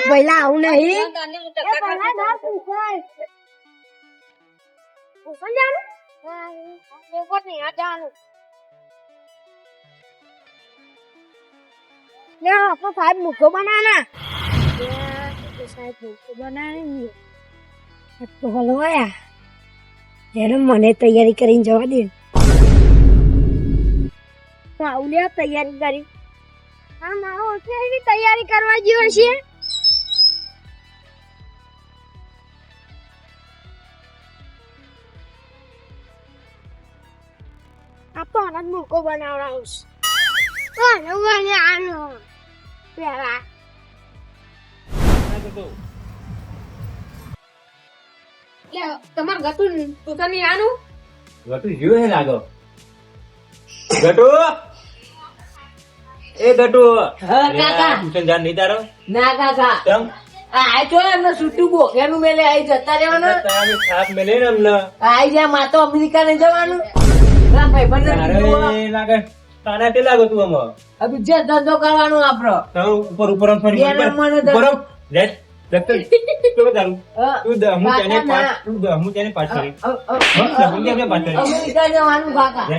પહેલા આવું નહીં લે આપણો સાહેબ મૂકો બનાના સાહેબ મૂકો બનાવી તો હલવાયા એને મને તૈયારી કરીને જવા દે હું આવું લે તૈયારી કરી હા મારો હોશિયારી તૈયારી કરવા જેવો છે આ તો આનંદ મૂકો બનાવડાવું છું આનો બનાવવાનો પેલા તમારે ગતું તું તો નહીં આનું ગટુ જીવ હે લાગો ગટુ એ ગટુ હા, કાકા. ટ્યુશન જાન નહીં તારો ના કાકા તમ આ જો એમને છૂટું બોકેનું મેલે આઈ જતા રહેવાનું સાપ મેલે ને અમને આઈ જ્યાં માતો અમેરિકા ને જવાનું તારે તે લાગો તું આમાં હવે જે ધંધો કરવાનો આપણો તો ઉપર ઉપર ફરી ઉપર લે, જતો. તું. હા. તું હું તેને પાસ તું હું તેને પાસ કરી હું તેને પાસ કરી અમેરિકા જવાનું કાકા લે,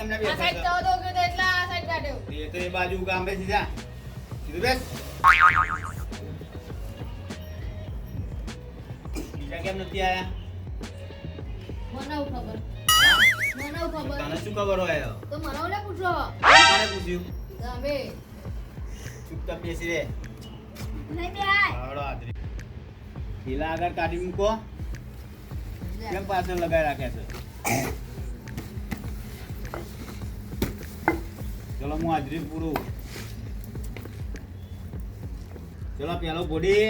બેસાય આ બધા કેમને બેસાય છે? એ તો એ બાજુ કામ બેસી જા. સીધો બેસ. બીજા કેમ નથી આયા? તને શું ખબર હોય કોને પૂછ્યું? ચૂપચાપ બેસી રે. હાવડો હાથરી. ઢીલા આગળ કાઢી મૂકો. કેમ પાછળ લગાવી રાખ્યા છે? ચલો હું હાજરી પૂરું ચલો પેલો બોડી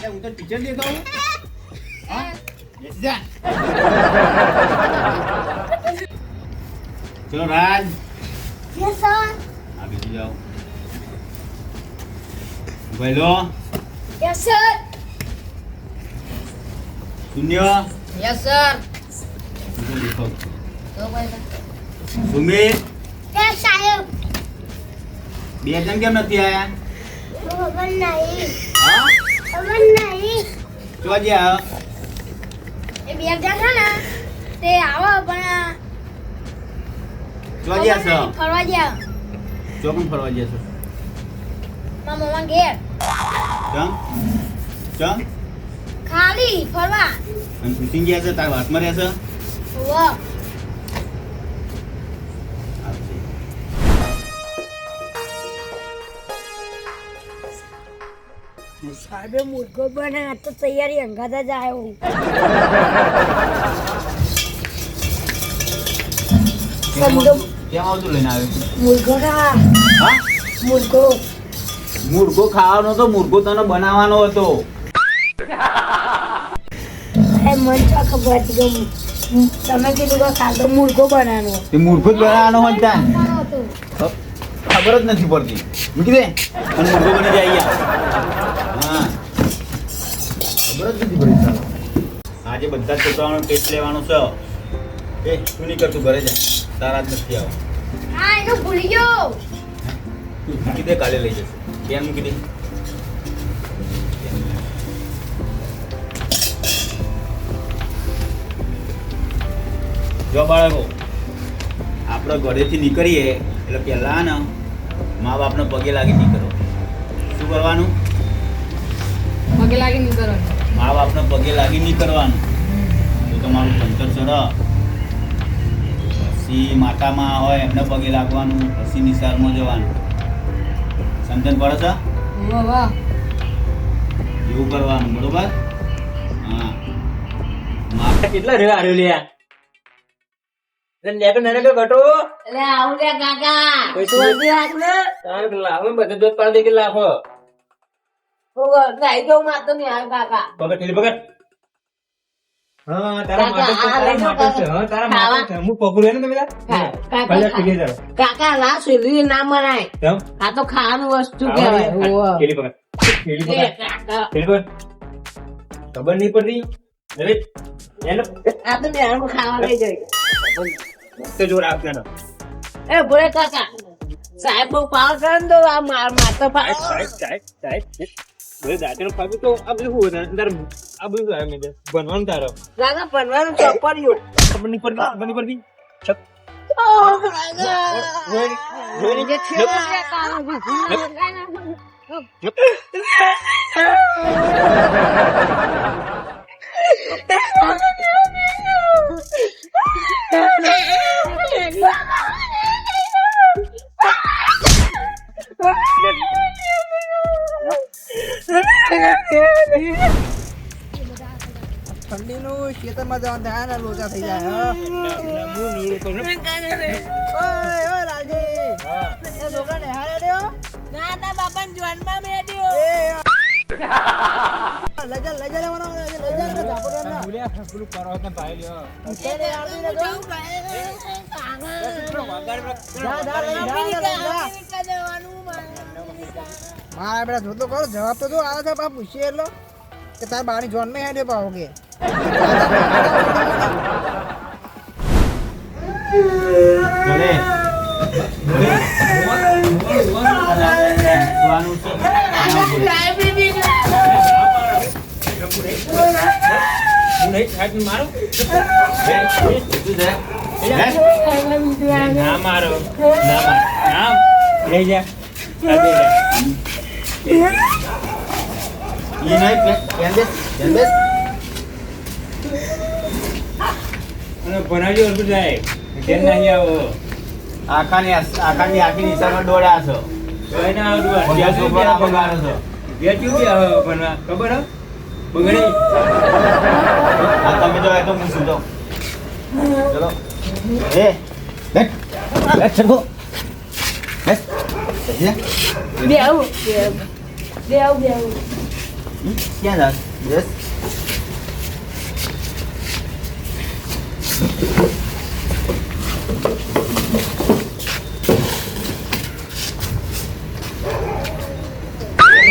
એ હું તો ટીચર દેખાઉં હા? બેસી જા ચલો રાજ યસ સર આ બેસી જાઓ ભૈલો યસ સર શૂન્ય યસ સર હું તો દેખાઉં સુમિત સાહેબ. બે જણ કેમ નથી આયા? ખબર નહીં. હા? ખબર નહીં. ચો જ્યાં એ બે જણ છે ને તે આવો પણ જો જે છો ફરવા જ્યા જો પણ ફરવા ગયા છો. મારા મમ્મા ઘેર. ચમ? ચમ? ખાલી ફરવા. અને શૂટિંગ ગયા છે તારા વાતમાં રહેશે? વાહ સાહેબે મુર્ગો બને આ તો તૈયારી અંગાતા જ આવ્યો? મુર્ગો ખા મુર્ગો. મુર્ગો ખાવાનો તો મુર્ગો તને બનાવવાનો હતો. મન ખબર હતી તમે કીધું કે કાલ તો મુર્ગો બનાવવાનો. મુર્ગો જ બનાવવાનો હતું ખબર જ નથી પડતી. મૂકી દે. અને મુર્ગો બની જાય અહીંયા. હા. ખબર જ નથી પડતી આજે બધા જ છોકરાઓનો ટેસ્ટ લેવાનો છે. એ તું નહીં કરતું ઘરે જા. તારા જ નથી આવો. હા એ તો ભૂલી ગયો. તું મૂકી દે કાલે લઈ જશે. કેમ મૂકી દે. જો બાળકો આપણે ઘરેથી નીકળીએ એટલે પહેલાં ને મા બાપને પગે લાગી નીકળો. શું કરવાનું? પગે લાગી નહીં કરવાનું મા બાપનો પગે લાગી નહીં કરવાનું તો તમારું ભણતર ચડે પછી માતામાં હોય એમને પગે લાગવાનું પછી નિસારમાં જવાનું. સમજણ પડે છે? વાહ વાહ. એવું કરવાનું બરોબર? હા. મા કેટલા રેવા હાર્યો લે આ? એટલે આવું લે કાકા તારે લાવો બધે દોત પાડી દે કે લાખો હું ગાઈ દઉં માર તો નહીં કાકા પકડ ઠેલી પકડ. હા તારા માટે છે, આ તારા લઈ જાઓ, માટે છે. હા તારા માટે છે. હું પકડું એને તમે કાકા, ભલે ખા. ઠીક છે તારો. કાકા લા શેરડી ના મરાય. કેમ? આ તો ખાવાનું વસ્તુ? કહેવાય. હા, પકડ. ઠેલી પકડ. કાકા પકડ. ખબર નહીં પડતી. અરે એનો આ તો ખાવા લઈ જાય તો જોર આપવાનો એ ભોળે કાકા સાહેબ બહુ પાવ કરે ને તો આ માર સાહેબ પાવ સાહેબ સાહેબ સાહેબ બધે દાંતેનું ફાવ્યું તો આ બધું શું? તારે આ બધું આવે મેં બનવાનું તારો. કાકા પનવાનું ચોપડ્યું ખબર નહીં પડતી ખબર નહીં પડતી? છપ. ઓ કાકા જોઈ તો. જા, જા, લઈ જા, લઈ જા. મારા બેટા જોતો કરો જવાબ તો જો આવે છે બાપ પૂછીએ એટલો. કે તાર બાની જોનમાં હેડે સાહેબ ને મારો? ના મારો ના જા બેસ, પેન બેસ. અને ભણાવજો અર્જુન સાહેબ. કેમ નહીં આવો. આખાની આખાની આખી નિશાળમાં દોડ્યા છો. જોઈ ના આવડું બીજા છોકરા બગાડો છો. વેચ્યું બી આવે ભણવા ખબર હે? બગડી. આ તમે જો એ તો હું સૂતો ચલો. એ બેઠ. બેઠ સરખો જા. બે આવું. બે આવું બે આવું. ક્યાં જાસ બેસ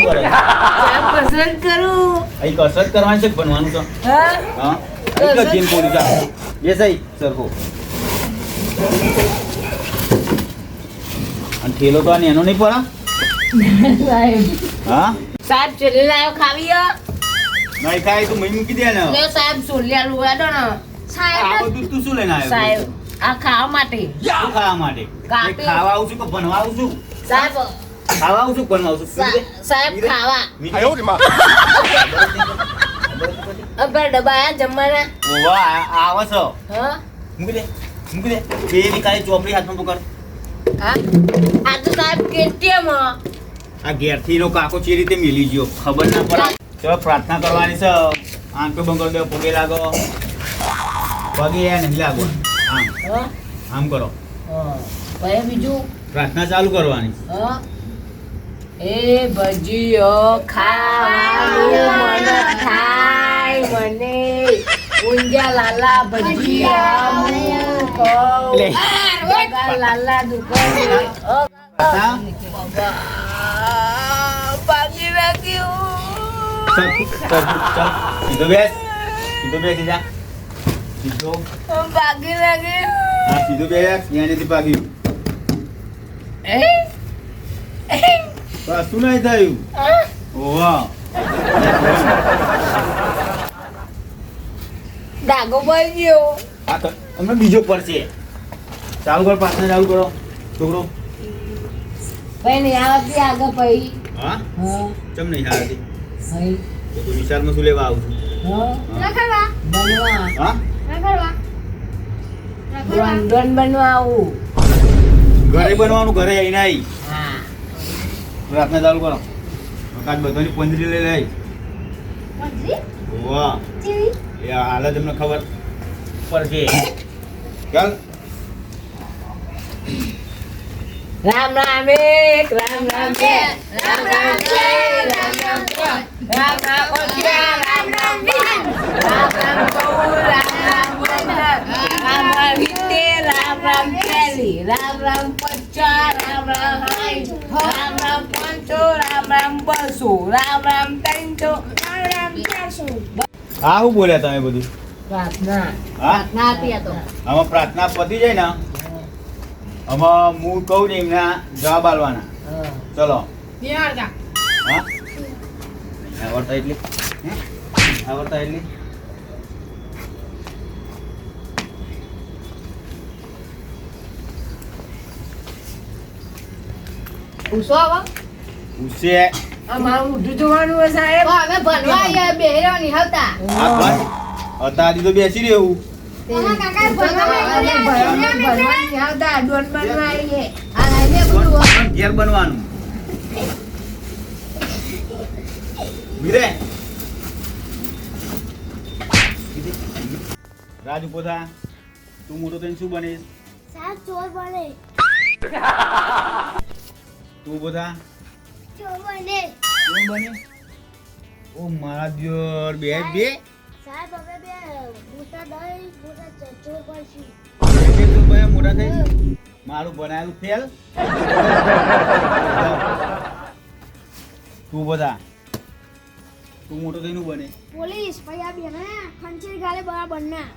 કરે? અહીં કસરત કરવાની છે બનવાનું તો હા. જીમ પૂરી જા બેસ અહીં સરખો અને ઠેલો તો આ એનો નહીં પડે? હા? સાહેબ ચલી લાયો ખાવી નહીં ખાય તો મહી મૂકી દે ને લે સાહેબ સોલિયા લુવાડો ને. આ બધું તું શું લઈને આવ્યો? સાહેબ આ ખાવા માટે. શું ખાવા માટે? ખાવા આવું છું કે ભણવા આવું છું? સાહેબ. ખાવા આવું છું ભણવા આવું છું? સાહેબ ખાવા. મીઠી- અગર અબર ડબાયા જમવાના? ઓવા, આવો છો. હા? મૂકી દે મૂકી દે. બે ની કાળી ચોપડી હાથમાં પકડ. હા? આ તો સાહેબ કેટીએમ આ ઘેરથી નો કાકો ચી રીતે મિલી ગયો. ખબર ના પડે. ચલો પ્રાર્થના કરવાની છે. આંખો બંધ કરી દો પગે લાગો. પગે નહીં લાગો. આમ. આમ કરો. બીજું? પ્રાર્થના ચાલુ કરવાની. એ ભજીયો ખાવાનું મને થાય મને. ઊંજા લાલા ભજીયા હું કહું. લાલા દુકાને સીધો બેસ. સીધો બેસી જા સીધો. ભાગી રાખ્યું. હા સીધો બેસ. ત્યાંથી પાગ્યું એ? એ? નહીં થયું. ઓવા પડી ગયો. આ બીજો પડશે ચાલુ કરો પાછળ ચાલુ કરો. છોકરો. ભાઈ નહીં આવતી આગળ ભાઈ. હા? હા. ચમ નહીં હાલતી હઈ તો તું વિશાલમાં શું લેવા આવું છું? હા. રખડવા. બનવા. હા? રખડવા. રખડવા. બનવા આવું. ઘરે બનવાનું ઘરે આવીને આવી હા. પ્રાર્થના ચાલુ કરો. કાચ બધાની પંજરી લઈ લઈ મંત્રી વાહ. એ હાલ જ તમને ખબર પડશે. ચાલ. રામ રામ એક રામ રામ બે રામ રામ બે રામ રામ ત્રણ રામ રામ ઓછિયા રામ રામ વીસ રામ રામ ચૌદ રામ રામ પંદર રામ રામ સિત્તેર રામ રામ ચાલીસ રામ રામ પચાસ રામ રામ સાઠ રામ રામ પાંચસો રામ રામ બસો રામ રામ ત્રણસો રામ રામ ચારસો આ શું બોલ્યા તમે બધું પ્રાર્થના પ્રાર્થના હતી આમાં પ્રાર્થના પતી જાય ને આમાં હું કહું ને એમના જવાબ આલવાના. ચલો. હા? આવડતા એટલી? આવડતા એટલી? પૂછો આવા પૂછે આ મારું ઊંધું જોવાનું સાહેબ. અમે ભણવા બેહરો ની હતા હા તો બેસી રહેવું. ઘેર બનવાનું. રાજ ઊભો તું મોટો થઈને શું બનીશ? ચોર બને. તું પોતા? ચોર બને. શું બને? ઓ મારા દિયોર બે બે. મોટા તું બને થઈ મારું બનાયેલું ફેલ તું મોટો થઈને બને. પોલીસ પછી આ બેને ખંચેર ગાલે બરાબર ના.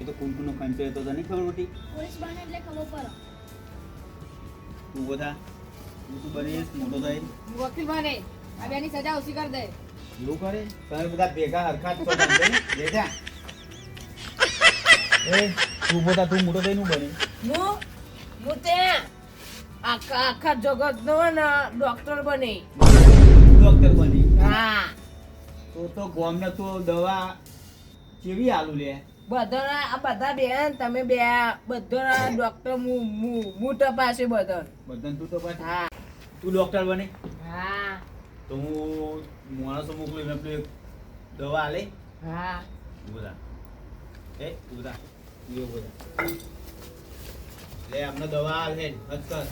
એ તો કુંકુનો ખંચો તો તને ખબર પડી પોલીસ બને એટલે ખબર પડે. તું બધા. તું તું બનીશ મોટો થઈ વકીલ બને. આ બેની સજા ઓછી કરી દે. એવું કરે? તમે બધા ભેગા હરખા જ બેઠા એ તું થા તું મોટો થઈને બને. હું? હું ત્યાં? આખા આખા જગત નો ને ડોક્ટર બને. ડોક્ટર બની. હા. તો તો ગોમને તો દવા કેવી આલુ લે? બધાના આ બધા બેન તમે બે બધાના ડોક્ટર મુ મુ તપાસે બધા બધા તું તો હા. તું ડોક્ટર બની. હા. તો હું માણસો મોકલું એમને પેલું એક દવા આલે. હા. બોલા એ બોલા થા બોલા લે અમને દવા આલે. હે હજ કર.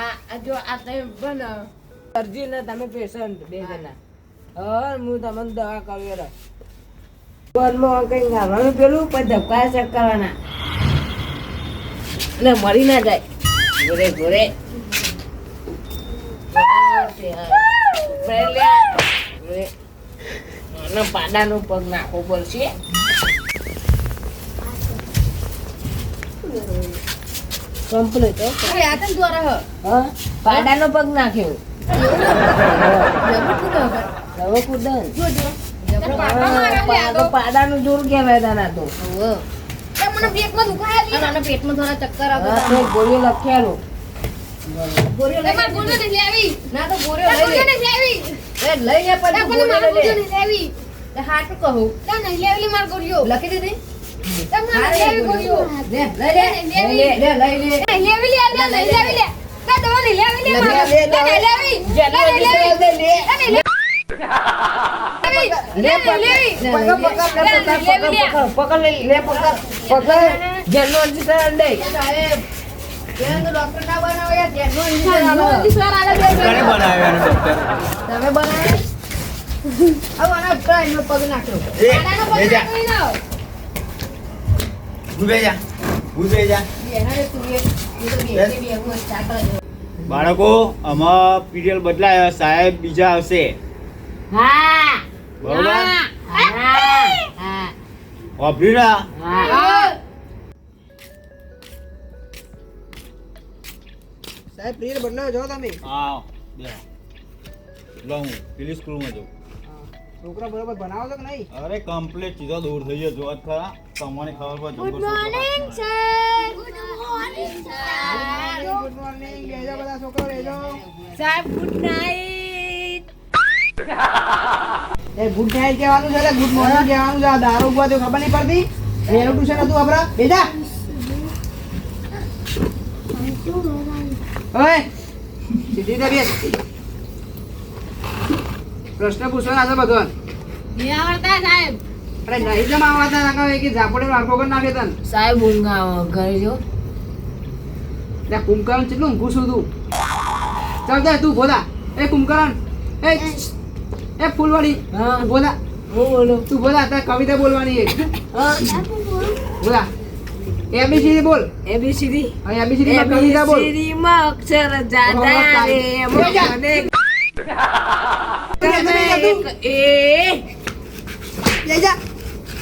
આ જો આ તમે બન. દર્દી ને તમે પેશન્ટ બે જણા. હા હું તમને દવા કરી રહ્યો બનમાં કંઈ ખાવાનું પેલું? પછી ધબકા ચેક કરવાના. અને મરી ના જાય. ઘોરે ઘોરે અને પાડાનો પગ નાખવો પડશે. કમ્પ્લીટ અરે આ તને દ્વારા હ. પાડાનો પગ નાખ્યો. હવે. કુદન. જો જો. પાડાનું જોર કહેવાય તાના તો? મને પેટમાં દુખાય પેટમાં થોડા ચક્કર આવે હતા. લખેલું. ગોળીઓ લઈ ગોળીઓ નથી લેવી. ના તો ગોળીઓ લઈ ગોળીઓ લે. નથી લેવી. એ લઈ લે પણ મારે ગોળીઓ ગોળીઓ લઈ લે. નથી લેવી. તે હાચું કહું? ત્યાં નહીં લેવી મારે ગોળીઓ લખી દીધી? લે લેવી ગોળીઓ લે લઈ લે લે. લે લઈ લે. નહીં લેવી લે લેવી લે. ના દવા નહીં લેવી લે મારે. લે, ના, લેવી. ના, લે. ના, લેવી. લે ના, લે, પકડ પકડ પકડ લે. પકડ પકડ જેનો અધિકાર બાળકો આમાં પીરિયડ બદલાય સાહેબ બીજા આવશે. હા. બરોબર? હા. હા. સાહેબ રીલ બદલાવ જો તમે. હા બે. લો હું પેલી સ્કૂલમાં જાઉં. છોકરા બરોબર બનાવો છો કે નહીં? અરે કમ્પ્લીટ ચીજો દૂર થઈ ગયો જોત ખરા. તમને ખબર પડે good morning sir good morning sir સાહેબ ગુડ નાઈટ એ ગુડ નાઈટ કહેવાનું છે ગુડ મોર્નિંગ કહેવાનું છે. આ દારૂ ઊભા તો ખબર નહીં પડતી. એનું ટ્યુશન હતું આપણા. બેજા. ઓય સીધી તો બેસ પ્રશ્ન પૂછવાના છે ભગવાન. નહીં આવડતા સાહેબ. અરે નહીં જમા આવતા નાખા કે ઝાપડે વાંકો કરી નાખે તન. સાહેબ ઊંઘ ઘરે જો. એટલે કુંકરણ કેટલું ઊંઘું છું તું? ચાલ દે તું બોલા એ કુંકરણ એ એ ફૂલવાડી હા. તું બોલા હું તું બોલા તારે કવિતા બોલવાની એક. હા બોલા એબીસીડી બોલ એબીસીડી અહીં એબીસીડી માં કવિતા બોલ એબીસીડી માં અક્ષર જાડા રે મને એ બેજા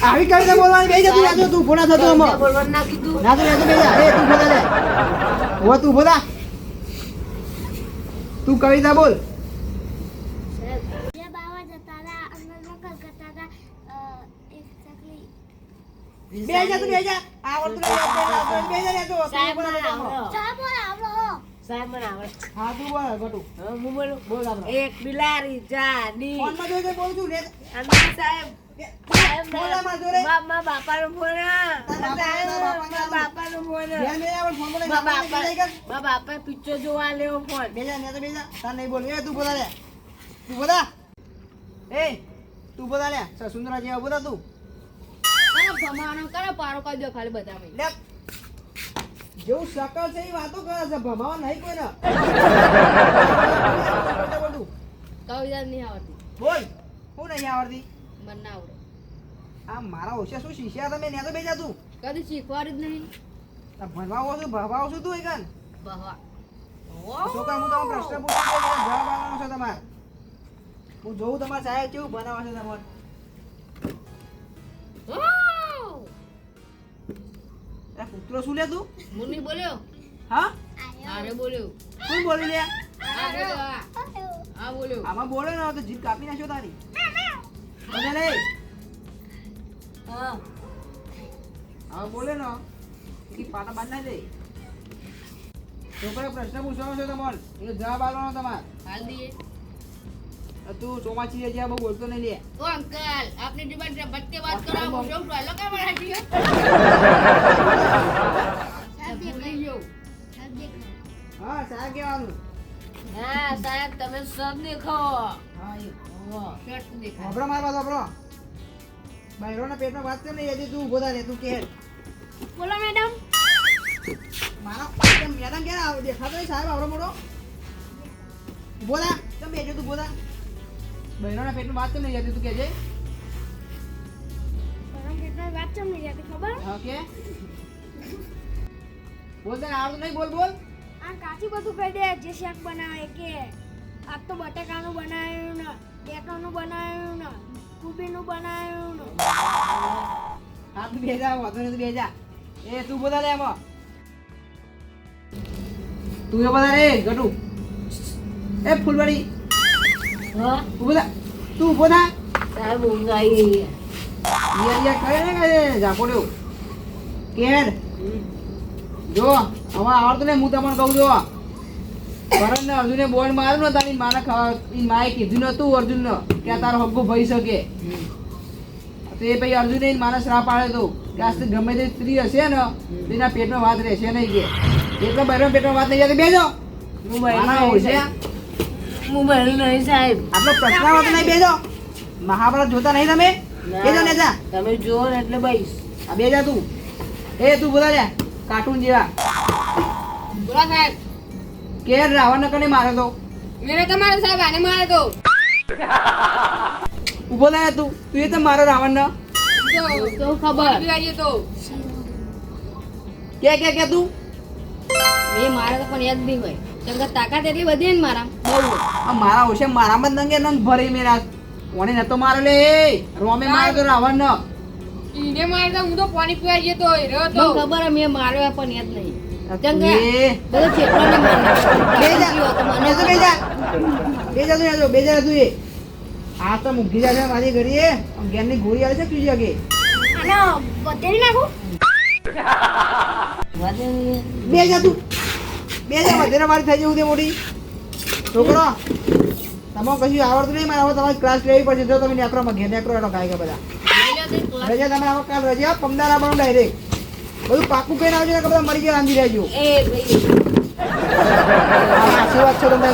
આવી કવિતા બોલવાની બેજા તું યાદ તું ફોના થતો તમને આમાં બોલવાનું ના કીધું ના તો યાદ બેજા એ તું બોલા લે હો તું બોલા તું કવિતા બોલ બે બાવા જતા હતા અંદર નકલ કરતા હતા અ, એક ચકલી બેજા તું બેજા આવડતું નહીં આવડતું બેજા સાહેબ મને આવડો. સાહેબ બોલ આવડો. સાહેબ મને આવડે. હા તું બોલ ગટુ હું બોલું? બોલ આપણે. એક બિલાડી જાડી બોલ છું સાહેબ. ફોન બાપા પિક્ચર જોવા લેવો ફોન. બેજા ને તો બેજા તાર નહીં બોલ એ તું બોલા લે. તું બોલા. એ તું બોલા લે. સુંદરા જેવા બોલા તું. કરો પારો કરી દો ખાલી બધા જેવું શકલ છે એ વાતો કરે છે ભમાવા નહીં કોઈને. બોલ તું. કવિતા નહીં આવડતી. બોલ હું નહીં આવડતી? મને ના આવડે. આ મારા ઓછા શું શીખ્યા તમે? ને તો બેજા તું. કદી શીખવાડ્યું જ નહીં. ભણવા છું ભણવા છું તું એકન. બહવા છોકરા હું તમને પ્રશ્ન પૂછું જવાબ આપવાનો છે તમારે. હું જોઉં તમારે સાહેબ કેવું બનાવશે તમારે. એ કૂતરો શું લે તું? મુન્ની બોલ્યો? હા? આરે બોલ્યો. શું બોલી લે આ બોલ્યો આ. બોલ્યો. આમાં બોલે ને તો જીભ કાપી નાખ્યો તારી. બોલે લે. હા. હવે બોલે ને કે પાટા બાંધ દે. છોકરા પ્રશ્ન પૂછવાનો છે તમારે. એનો જવાબ આપવાનો તમારે. હાલ દઈએ. તું ચોમાચી જે જ્યાં બહુ બોલતો નહીં લે. ઓ અંકલ આપની ડિમાન્ડ બત્તે વાત કરો હું જો ડાયલો કે મારા ભૂલી હા સાહેબ કેવાનું હા સાહેબ તમે સબ દેખો હા એ. શર્ટ મારા પાસે હોભળો બૈરોના પેટમાં વાત કર નહીં યાદી તું ઊભો થા રે તું કે બોલો મેડમ મારા મેડમ ક્યારે આવ દેખાતો નહીં સાહેબ આવડો મોટો બોલા તમે બેજો તું ઊભો બૈરોના પેટમાં વાત ને તું કહેજે ચમ નહીં જતી ખબર? હા કે? બોલ તને આવડતું નહીં? બોલ બોલ. આ કાચી બધું કહી દે જે શાક બનાવે કે. આ તો બટાકાનું બનાવ્યું ને બેટાનું બનાવ્યું ને કુબીનું બનાવ્યું ને. હા તું બેજા વધુ તું બેજા. એ તું બધા લે એમાં તું એ બધા રે ગટુ એ ફૂલવાડી. ઊભો થા. તું ઊભો થા. સાહેબ ઊંઘ ગઈ યાર યાર કરે ને કે ઝાપોડ્યો કેર. જો હવે આવડતું ને હું તમને કહું જો ભરત અર્જુને બોર્ડ માર્યું ને તારી માને ઈ માએ કીધું નતું અર્જુન કે આ તારો હગ્ગો ભઈ શકે. તો એ પછી અર્જુને માને શ્રાપ આપ્યો તો કે આજથી ગમે તે સ્ત્રી હશે ને તેના પેટમાં વાત રહેશે નહીં કે. એટલે બહેરો પેટમાં વાત નહીં જતી બેજો હું બહેરા હોય છે. મોબાઈલ નહીં સાહેબ. આટલો પ્રશ્નાવત નહીં બેજો. મહાભારત જોતા નહીં તમે? બેજો ને જા. તમે જુઓ ને એટલે બઈશ આ બેજા તું. એ તું બોલા જા. કાર્ટૂન જેવા. બોલા સાહેબ. કે રાવણ કને મારે તો? મેરે તમારે સાહેબ આને મારે તો. ઊભો થાય તું. તું એ તો મારો રાવણ ને. તો ખબર? તો. કે કે કે તું? એ મારે તો પણ યાદ નહીં હોય. કેમ કે તાકાત એટલી બધી ને મારા બહુ. આ મારા હોશે મારામાં જ નંગે નંગ ભરી મેરા કોને નતો મારે લે રોમે મારે તો રાવણ ને ઈને મારે તો હું તો પાણી પીવા જતો તો રહ્યો તો. ખબર હે, મેં માર્યો પણ યાદ નહીં. બધો જા. જા જા. તું તું એ. આ તો મૂકી જાય છે મારી ઘડીએ. ગેરની ગોળી આવે છે પીજી વાગે. આનો વધેરી નાખું? વાંધો બે જા તું. બે જા વધારે મારી થઈ જવું તે મોટી. છોકરો તમારે કશું આવડતું નહીં મારે હવે તમારી ક્લાસ લેવી પડશે. જો તમે નેકરોમાં ઘેર નેકરો એનો કાંઈ કે બધા. રજા તમે આવો કાલ રજા પમદાર પણ ડાયરેક્ટ બધું પાકું કહીને આવજો કે બધા મરી ગયા રાંધી રહેજો. એ ભાઈ. હા, આશીર્વાદ છો તમને